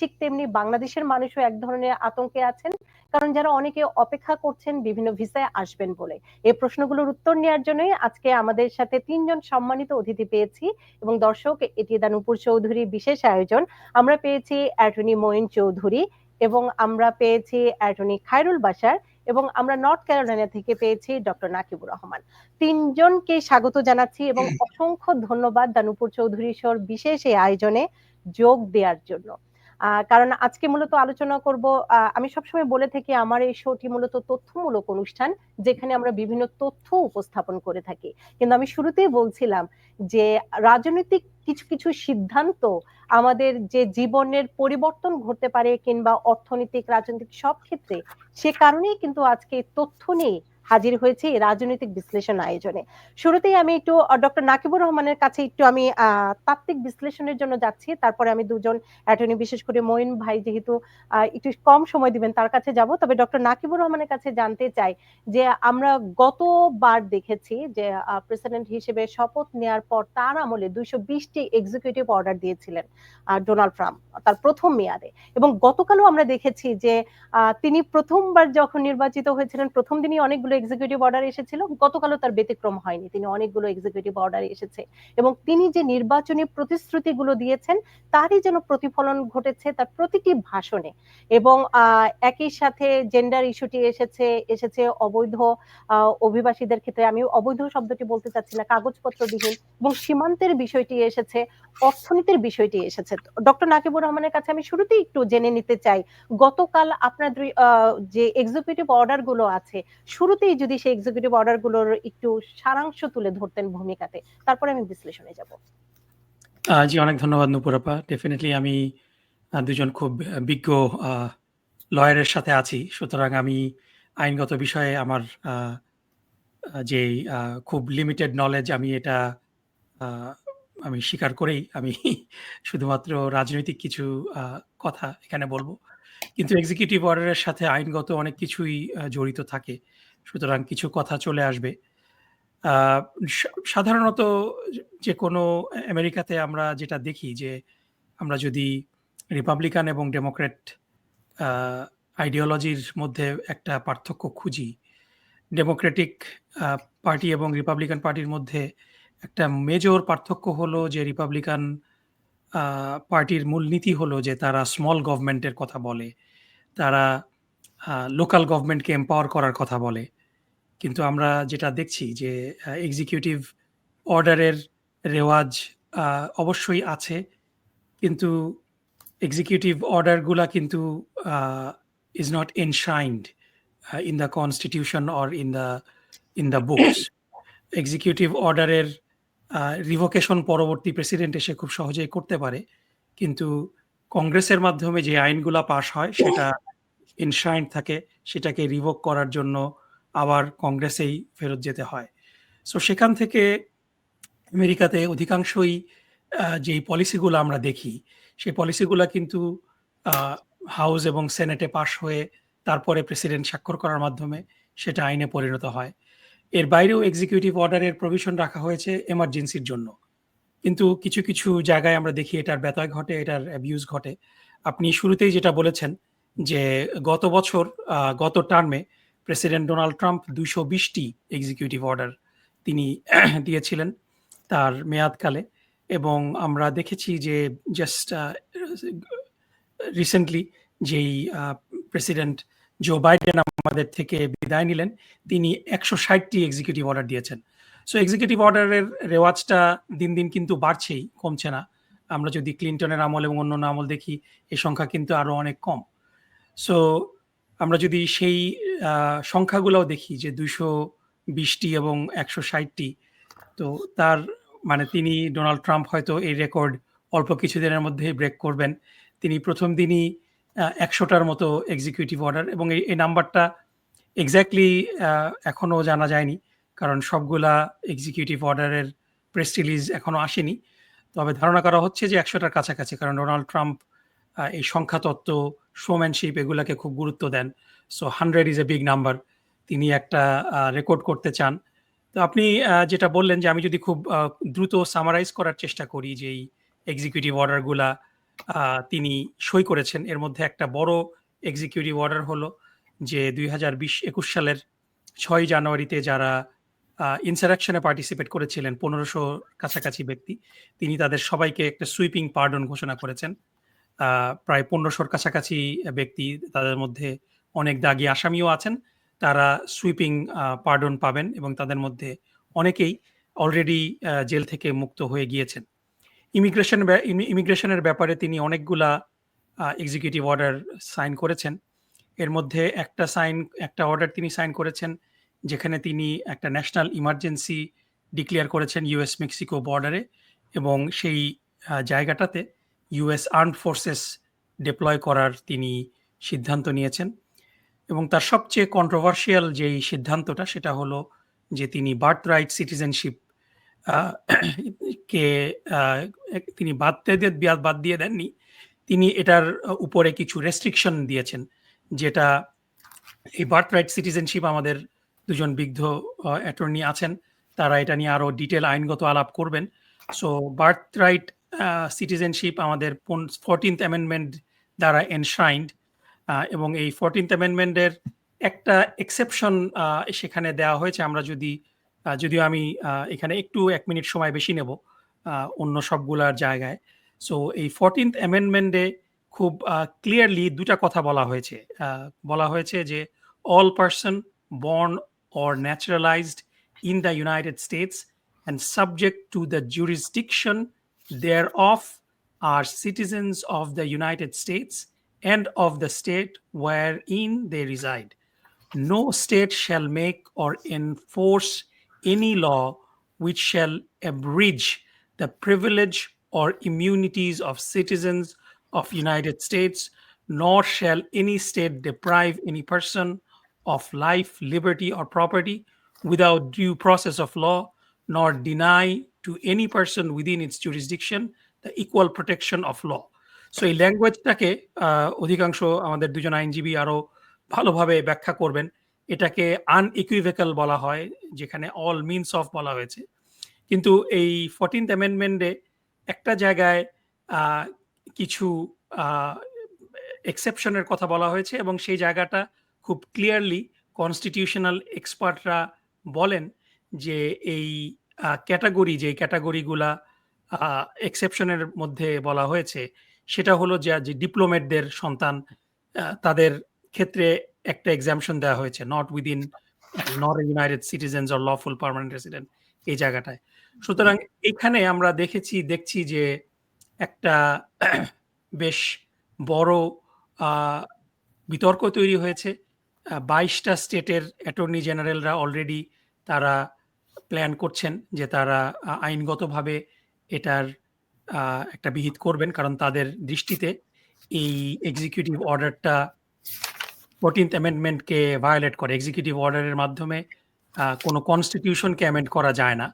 ঠিক তেমনি বাংলাদেশের মানুষও এক ধরনের আতঙ্কে আছেন কারণ যারা অনেকে অপেক্ষা করছেন বিভিন্ন ভিসায় আসবেন বলে। এই প্রশ্নগুলোর উত্তর নেওয়ার জন্যই আজকে আমাদের সাথে তিনজন সম্মানিত অতিথি পেয়েছি এবং দর্শক এটি দানুপুর চৌধুরী বিশেষ আয়োজন। আমরা পেয়েছি অ্যাটর্নি মঈন চৌধুরী এবং আমরা পেয়েছি অ্যাটর্নি খায়রুল বাসার এবং আমরা নর্থ ক্যারোলাইনা থেকে পেয়েছি ডক্টর নাকিবুর রহমান। তিনজনকে স্বাগত জানাচ্ছি এবং অসংখ্য ধন্যবাদ দানুপুর চৌধুরী সর বিশেষ এই আয়োজনে যোগ দেওয়ার জন্য। কারণ আজকে মূলত আলোচনা করব আমি সবসময় বলে থাকি আমার এই শোটি মূলত তথ্যমূলক অনুষ্ঠান, যেখানে আমরা বিভিন্ন তথ্য উপস্থাপন করে থাকি। কিন্তু আমি শুরুতেই বলছিলাম যে, রাজনৈতিক কিছু কিছু সিদ্ধান্ত আমাদের যে জীবনের পরিবর্তন ঘটতে পারে কিংবা অর্থনৈতিক, রাজনৈতিক সব ক্ষেত্রে, সে কারণেই কিন্তু আজকে তথ্য নিয়ে হাজির হয়েছে রাজনৈতিক বিশ্লেষণ আয়োজনে। শুরুতেই আমি একটু ডক্টর নাকিবুর রহমানের কাছে একটু আমি তাত্ত্বিক বিশ্লেষণের জন্য যাচ্ছি। তারপরে আমি দুজন অ্যাটর্নি, বিশেষ করে মঈন ভাই যেহেতু একটু কম সময় দিবেন তার কাছে যাব। তবে ডক্টর নাকিবুর রহমানের কাছে জানতে চাই যে আমরা গতবার দেখেছি যে প্রেসিডেন্ট হিসেবে শপথ নেয়ার পর তার আমলে দুইশো বিশটি এক্সিকিউটিভ অর্ডার দিয়েছিলেন ডোনাল্ড ট্রাম্প, তার প্রথম মেয়াদে। এবং গতকালও আমরা দেখেছি যে তিনি প্রথমবার যখন নির্বাচিত হয়েছিলেন, প্রথম দিনই অনেকগুলো এক্সিকিউটিভ অর্ডার এসেছিল, গতকালও তার ব্যতিক্রম হয়নি। তিনি অনেকগুলো এক্সিকিউটিভ অর্ডার এসেছে এবং তিনি যে নির্বাচনী প্রতিশ্রুতিগুলো দিয়েছেন, তারই যেন প্রতিফলন ঘটেছে তার প্রতিটি ভাষণে। এবং একই সাথে জেন্ডার ইস্যুটি এসেছে এসেছে অবৈধ অভিবাসীদের ক্ষেত্রে। আমি অবৈধ শব্দটি বলতে চাচ্ছি না কাগজপত্র কাগজপত্রবিহীন এবং সীমান্তের বিষয়টি এসেছে, অর্থনীতির বিষয়টি এসেছে। ডক্টর নাকিবুর রহমানের কাছে আমি শুরুতেই একটু জেনে নিতে চাই, গতকাল আপনার যে এক্সিকিউটিভ অর্ডারগুলো আছে শুরুতেই যদি সেই এক্সিকিউটিভ অর্ডারগুলোর একটু সারাংশ তুলে ধরতেন ভূমিকাতে, তারপরে আমি বিশ্লেষণে যাব। জি, অনেক ধন্যবাদ নুপুরাপা। ডেফিনেটলি আমি দুজন খুব বিজ্ঞ লয়ারের সাথে আছি। সুতরাং আমি আইনগত বিষয়ে আমার যে খুব লিমিটেড নলেজ আমি এটা আমি স্বীকার করেই আমি শুধুমাত্র রাজনৈতিক কিছু কথা এখানে বলব। কিন্তু এক্সিকিউটিভ অর্ডারের সাথে আইনগত অনেক কিছুই জড়িত থাকে। সুতরাং কিছু কথা চলে আসবে। সাধারণত যে কোনো আমেরিকাতে আমরা যেটা দেখি যে আমরা যদি রিপাবলিকান এবং ডেমোক্রেট আইডিওলজির মধ্যে একটা পার্থক্য খুঁজি, ডেমোক্রেটিক পার্টি এবং রিপাবলিকান পার্টির মধ্যে একটা মেজর পার্থক্য হলো যে রিপাবলিকান পার্টির মূলনীতি হলো যে তারা স্মল গভর্নমেন্টের কথা বলে, তারা লোকাল গভর্নমেন্টকে এম্পাওয়ার করার কথা বলে। কিন্তু আমরা যেটা দেখছি যে এক্সিকিউটিভ অর্ডারের রেওয়াজ অবশ্যই আছে। কিন্তু এক্সিকিউটিভ অর্ডারগুলা কিন্তু is not enshrined in the constitution or in the in the books executive অর্ডারের রিভোকেশন পরবর্তী প্রেসিডেন্ট এসে খুব সহজেই করতে পারে। কিন্তু কংগ্রেসের মাধ্যমে যে আইনগুলা পাশ হয়, সেটা ইনশাইন্ড থাকে, সেটাকে রিভোক করার জন্য আবার কংগ্রেসেই ফেরত যেতে হয়। সো সেখান থেকে আমেরিকাতে অধিকাংশই যেই পলিসিগুলো আমরা দেখি, সেই পলিসিগুলো কিন্তু হাউস এবং সেনেটে পাশ হয়ে তারপরে প্রেসিডেন্ট স্বাক্ষর করার মাধ্যমে সেটা আইনে পরিণত হয়। এর বাইরেও এক্সিকিউটিভ অর্ডারের প্রভিশন রাখা হয়েছে এমার্জেন্সির জন্য। কিন্তু কিছু কিছু জায়গায় আমরা দেখি এটার ব্যতয় ঘটে, এটার অ্যাবিউজ ঘটে। আপনি শুরুতেই যেটা বলেছেন যে গত বছর গত টার্মে প্রেসিডেন্ট ডোনাল্ড ট্রাম্প দুইশো বিশটি এক্সিকিউটিভ অর্ডার তিনি দিয়েছিলেন তার মেয়াদকালে। এবং আমরা দেখেছি যে জাস্ট রিসেন্টলি যেই প্রেসিডেন্ট জো বাইডেন আমাদের থেকে বিদায় নিলেন, তিনি একশো ষাটটি এক্সিকিউটিভ অর্ডার দিয়েছেন। সো এক্সিকিউটিভ অর্ডারের রেওয়াজটা দিন দিন কিন্তু বাড়ছেই, কমছে না। আমরা যদি ক্লিন্টনের আমল এবং অন্য আমল দেখি এই সংখ্যা কিন্তু আরও অনেক কম। সো আমরা যদি সেই সংখ্যাগুলোও দেখি যে দুইশো বিশটি এবং একশো ষাটটি, তো তার মানে তিনি ডোনাল্ড ট্রাম্প হয়তো এই রেকর্ড অল্প কিছুদিনের মধ্যে ব্রেক করবেন। তিনি প্রথম দিনই একশোটার মতো এক্সিকিউটিভ অর্ডার এবং এই নাম্বারটা এক্স্যাক্টলি এখনও জানা যায়নি কারণ সবগুলা এক্সিকিউটিভ অর্ডারের প্রেস রিলিজ এখনও আসেনি। তবে ধারণা করা হচ্ছে যে একশোটার কাছাকাছি কারণ ডোনাল্ড ট্রাম্প এই সংখ্যা তত্ত্ব শোম্যানশিপ এগুলাকে খুব গুরুত্ব দেন। So hundred is a big number তিনি একটা রেকর্ড করতে চান। তো আপনি যেটা বললেন যে আমি যদি খুব দ্রুত সামারাইজ করার চেষ্টা করি যে এই এক্সিকিউটিভ অর্ডারগুলা তিনি সই করেছেন, এর মধ্যে একটা বড় এক্সিকিউটিভ অর্ডার হলো যে দুই হাজার বিশ একুশ সালের ছয় জানুয়ারিতে যারা ইনসারাকশনে পার্টিসিপেট করেছিলেন, পনেরোশো কাছাকাছি ব্যক্তি, তিনি তাদের সবাইকে একটা সুইপিং পার্ডন ঘোষণা করেছেন। প্রায় পনেরোশোর কাছাকাছি ব্যক্তি তাদের মধ্যে অনেক দাগি আসামিও আছেন। তারা সুইপিং পার্ডন পাবেন এবং তাদের মধ্যে অনেকেই অলরেডি জেল থেকে মুক্ত হয়ে গিয়েছেন। ইমিগ্রেশন ইমিগ্রেশনের ব্যাপারে তিনি অনেকগুলা এক্সিকিউটিভ অর্ডার সাইন করেছেন। এর মধ্যে একটা সাইন একটা অর্ডার তিনি সাইন করেছেন, যেখানে তিনি একটা ন্যাশনাল ইমার্জেন্সি ডিক্লেয়ার করেছেন ইউএস মেক্সিকো বর্ডারে এবং সেই জায়গাটাতে ইউএস আর্মড ফোর্সেস ডিপ্লয় করার তিনি সিদ্ধান্ত নিয়েছেন এবং তার সবচেয়ে কন্ট্রোভার্সিয়াল যেই সিদ্ধান্তটা সেটা হলো যে তিনি বার্থ রাইট সিটিজেনশিপ কে তিনি বাদ দিয়ে বাদ দিয়ে দেননি। তিনি এটার উপরে কিছু রেস্ট্রিকশন দিয়েছেন যেটা এই বার্থ রাইট সিটিজেনশিপ আমাদের দুজন বিগ্ধ অ্যাটর্নি আছেন। তারা এটা নিয়ে আরও ডিটেল আইনগত আলাপ করবেন। সো বার্থ রাইট সিটিজেনশিপ আমাদের ফোরটিন্থ অ্যামেন্ডমেন্ট দ্বারা এনশাইন্ড এবং এই ফোরটিন্থ অ্যামেন্ডমেন্টের একটা এক্সেপশন সেখানে দেওয়া হয়েছে। আমরা যদি যদিও আমি এখানে একটু এক মিনিট সময় বেশি নেব অন্য সবগুলার জায়গায়। সো এই ফোরটিন্থ অ্যামেন্ডমেন্টে খুব ক্লিয়ারলি দুটা কথা বলা হয়েছে। বলা হয়েছে যে all person born or naturalized in the United States and subject to the jurisdiction thereof are citizens of the United States and of the state wherein they reside. No state shall make or enforce any law which shall abridge the privilege or immunities of citizens of the United States, nor shall any state deprive any person of life, liberty, or property without due process of law, nor deny to any person within its jurisdiction the equal protection of law. So এই ল্যাঙ্গুয়েজটাকে অধিকাংশ আমাদের দুজন আইনজীবী আরও ভালোভাবে ব্যাখ্যা করবেন এটাকে আনইকুইভেকাল বলা হয়, যেখানে অল মিনস অফ বলা হয়েছে কিন্তু এই ফোরটিন্থ অ্যামেন্ডমেন্টে একটা জায়গায় কিছু এক্সেপশনের কথা বলা হয়েছে এবং সেই জায়গাটা খুব ক্লিয়ারলি কনস্টিটিউশনাল এক্সপার্টরা বলেন যে এই ক্যাটাগরি যে ক্যাটাগরিগুলা এক্সেপশনের মধ্যে বলা হয়েছে, সেটা হলো যে ডিপ্লোমেটদের সন্তান তাদের ক্ষেত্রে একটা এক্সামশন দেওয়া হয়েছে not within not united citizens or lawful permanent resident এই জায়গাটায়। সুতরাং এখানে আমরা দেখেছি, দেখছি যে একটা বেশ বড় বিতর্ক তৈরি হয়েছে। বাইশটা স্টেটের অ্যাটর্নি জেনারেলরা অলরেডি তারা প্ল্যান করছেন যে তারা আইনগতভাবে এটার একটা বিহিত করবেন কারণ তাদের দৃষ্টিতে এই এক্সিকিউটিভ অর্ডারটা ফোরটিন্থ অ্যামেন্ডমেন্টকে ভায়োলেট করে। এক্সিকিউটিভ অর্ডারের মাধ্যমে কোনো কনস্টিটিউশনকে অ্যামেন্ড করা যায় না।